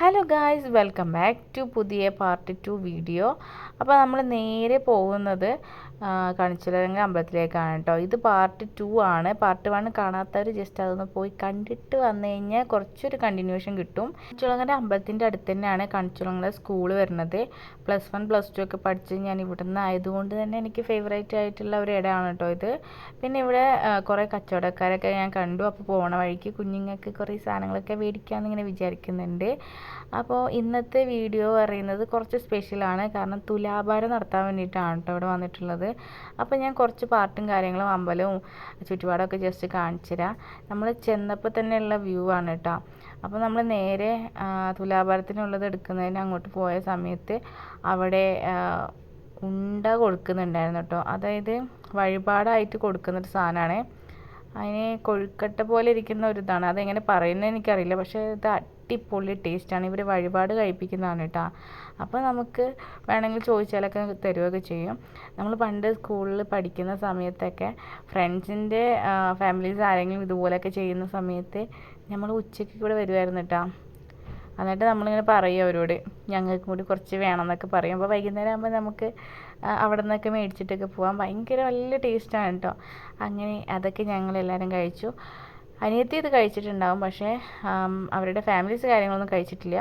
Hello guys welcome back to പുതിയ part two video അപ്പോൾ നമ്മൾ നേരെ പോകുന്നത് കണിച്ചിലരംഗ അമ്പലത്തിലേക്കാണ് കേട്ടോ ഇത് പാർട്ട് ടു ആണ്. പാർട്ട് വൺ കാണാത്തവർ ജസ്റ്റ് അതൊന്ന് പോയി കണ്ടിട്ട് വന്നു കഴിഞ്ഞാൽ കുറച്ചൊരു കണ്ടിന്യൂഷൻ കിട്ടും. കണിച്ചുളങ്ങര അമ്പലത്തിന്റെ അടുത്ത് തന്നെയാണ് കണിച്ചുളങ്ങര സ്കൂൾ വരുന്നത്. പ്ലസ് വൺ പ്ലസ് ടു ഒക്കെ പഠിച്ച് ഞാൻ ഇവിടെ നിന്ന് ആയതുകൊണ്ട് തന്നെ എനിക്ക് ഫേവറേറ്റ് ആയിട്ടുള്ള ഒരു ഇടമാണ് കേട്ടോ ഇത്. പിന്നെ ഇവിടെ കുറേ കച്ചവടക്കാരൊക്കെ ഞാൻ കണ്ടു. അപ്പോൾ പോണ വഴിക്ക് കുഞ്ഞുങ്ങൾക്ക് കുറേ സാധനങ്ങളൊക്കെ മേടിക്കാമെന്ന് ഇങ്ങനെ വിചാരിക്കുന്നുണ്ട്. അപ്പോൾ ഇന്നത്തെ വീഡിയോ പറയുന്നത് കുറച്ച് സ്പെഷ്യലാണ്. കാരണം തുലാഭാരം നടത്താൻ വേണ്ടിയിട്ടാണ് കേട്ടോ ഇവിടെ വന്നിട്ടുള്ളത്. അപ്പോൾ ഞാൻ കുറച്ച് പാട്ടും കാര്യങ്ങളും അമ്പലവും ചുറ്റുപാടൊക്കെ ജസ്റ്റ് കാണിച്ചു തരാം. നമ്മൾ ചെന്നപ്പോൾ തന്നെയുള്ള വ്യൂ ആണ് കേട്ടോ. അപ്പോൾ നമ്മൾ നേരെ തുലാഭാരത്തിനുള്ളത് എടുക്കുന്നതിന് അങ്ങോട്ട് പോയ സമയത്ത് അവിടെ ഉണ്ട കൊടുക്കുന്നുണ്ടായിരുന്നു കേട്ടോ. അതായത് വഴിപാടായിട്ട് കൊടുക്കുന്നൊരു സാധനമാണ്. അതിന് കൊഴുക്കട്ട പോലെ ഇരിക്കുന്ന ഒരു ഇതാണ് അതെങ്ങനെ പറയുന്നത് എനിക്കറിയില്ല. പക്ഷേ ഇത് അടിപൊളി ടേസ്റ്റാണ്. ഇവർ വഴിപാട് കഴിപ്പിക്കുന്നതാണ് കേട്ടോ. അപ്പോൾ നമുക്ക് വേണമെങ്കിൽ ചോദിച്ചാലൊക്കെ തരുമൊക്കെ ചെയ്യും. നമ്മൾ പണ്ട് സ്കൂളിൽ പഠിക്കുന്ന സമയത്തൊക്കെ ഫ്രണ്ട്സിന്റെ ഫാമിലീസ് ആരെങ്കിലും ഇതുപോലെയൊക്കെ ചെയ്യുന്ന സമയത്ത് നമ്മൾ ഉച്ചയ്ക്ക് കൂടെ വരുമായിരുന്നു കേട്ടോ. എന്നിട്ട് നമ്മളിങ്ങനെ പറയും അവരോട് ഞങ്ങൾക്കും കൂടി കുറച്ച് വേണം എന്നൊക്കെ പറയും. അപ്പോൾ വൈകുന്നേരം ആകുമ്പോൾ നമുക്ക് അവിടെ നിന്നൊക്കെ മേടിച്ചിട്ടൊക്കെ പോകാം ഭയങ്കര നല്ല ടേസ്റ്റാണ് കേട്ടോ അങ്ങനെ അതൊക്കെ ഞങ്ങളെല്ലാവരും കഴിച്ചു. അനിയത്തി ഇത് കഴിച്ചിട്ടുണ്ടാവും പക്ഷേ അവരുടെ ഫാമിലീസ് കാര്യങ്ങളൊന്നും കഴിച്ചിട്ടില്ല.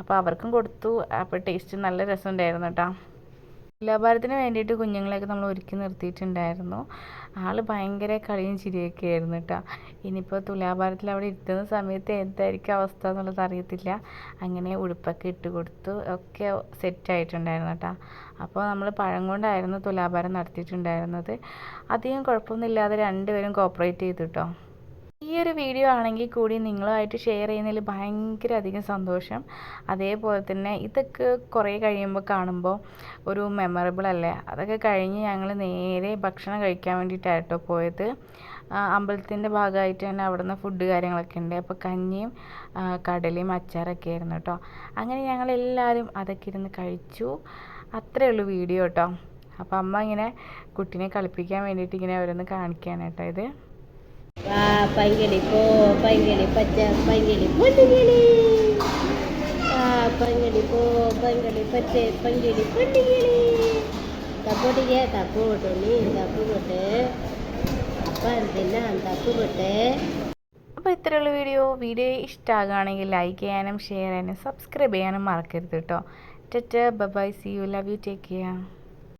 അപ്പോൾ അവർക്കും കൊടുത്തു അപ്പോൾ ടേസ്റ്റ് നല്ല രസമുണ്ടായിരുന്നു കേട്ടോ തുലാഭാരത്തിന് വേണ്ടിയിട്ട് കുഞ്ഞുങ്ങളെയൊക്കെ നമ്മൾ ഒരുക്കി നിർത്തിയിട്ടുണ്ടായിരുന്നു. ആൾ ഭയങ്കര കളിയും ചിരിയൊക്കെ ആയിരുന്നു കേട്ടോ. ഇനിയിപ്പോൾ തുലാഭാരത്തിൽ അവിടെ ഇരുത്തുന്ന സമയത്ത് എന്തായിരിക്കും അവസ്ഥ എന്നുള്ളത് അറിയത്തില്ല. അങ്ങനെ ഉടുപ്പൊക്കെ ഇട്ട് കൊടുത്തു. ഒക്കെ സെറ്റ് ആയിട്ടുണ്ടായിരുന്നു കേട്ടോ. അപ്പോൾ നമ്മൾ പഴം കൊണ്ടായിരുന്നു തുലാഭാരം നടത്തിയിട്ടുണ്ടായിരുന്നത്. അധികം കുഴപ്പമൊന്നുമില്ലാതെ രണ്ടുപേരും കോപ്പറേറ്റ് ചെയ്തു കേട്ടോ. ഈ ഒരു വീഡിയോ ആണെങ്കിൽ കൂടി നിങ്ങളുമായിട്ട് ഷെയർ ചെയ്യുന്നതിൽ ഭയങ്കര അധികം സന്തോഷം. അതേപോലെ തന്നെ ഇതൊക്കെ കുറേ കഴിയുമ്പോൾ കാണുമ്പോൾ ഒരു മെമ്മറബിൾ അല്ലേ? അതൊക്കെ കഴിഞ്ഞ് ഞങ്ങൾ നേരെ ഭക്ഷണം കഴിക്കാൻ വേണ്ടിയിട്ടായിട്ടോ പോയത്. അമ്പലത്തിന്റെ ഭാഗമായിട്ട് തന്നെ അവിടെ നിന്ന് ഫുഡ് കാര്യങ്ങളൊക്കെ ഉണ്ട്. അപ്പോൾ കഞ്ഞിയും കടലയും അച്ചാറൊക്കെ ആയിരുന്നു കേട്ടോ. അങ്ങനെ ഞങ്ങൾ ഞങ്ങളെല്ലാവരും അതൊക്കെ ഇരുന്ന് കഴിച്ചു. അത്രയേ ഉള്ളൂ വീഡിയോ കേട്ടോ. അപ്പോൾ അമ്മ ഇങ്ങനെ കുട്ടീനെ കളിപ്പിക്കാൻ വേണ്ടിയിട്ട് ഇങ്ങനെ ഓരോന്ന് കാണിക്കുകയാണ് കേട്ടോ ഇത്. പൈങ്കിളി പോ പൈങ്കിളി പച്ച പൈങ്കിളി പൊന്നുകിളി പൈങ്കിളി പോ പൈങ്കിളി പച്ച പൈങ്കിളി പൊന്നുകിളി തപ്പോട്ടിക്ക് തപ്പ് കൊട്ടു നീ തപ്പ് കൊട്ട് അപ്പം കൊട്ട് അപ്പോൾ ഇത്രയുള്ള വീഡിയോ. വീഡിയോ ഇഷ്ടമാകുകയാണെങ്കിൽ ലൈക്ക് ചെയ്യാനും ഷെയർ ചെയ്യാനും സബ്സ്ക്രൈബ് ചെയ്യാനും മറക്കരുത് കേട്ടോ TET bye see you love you take care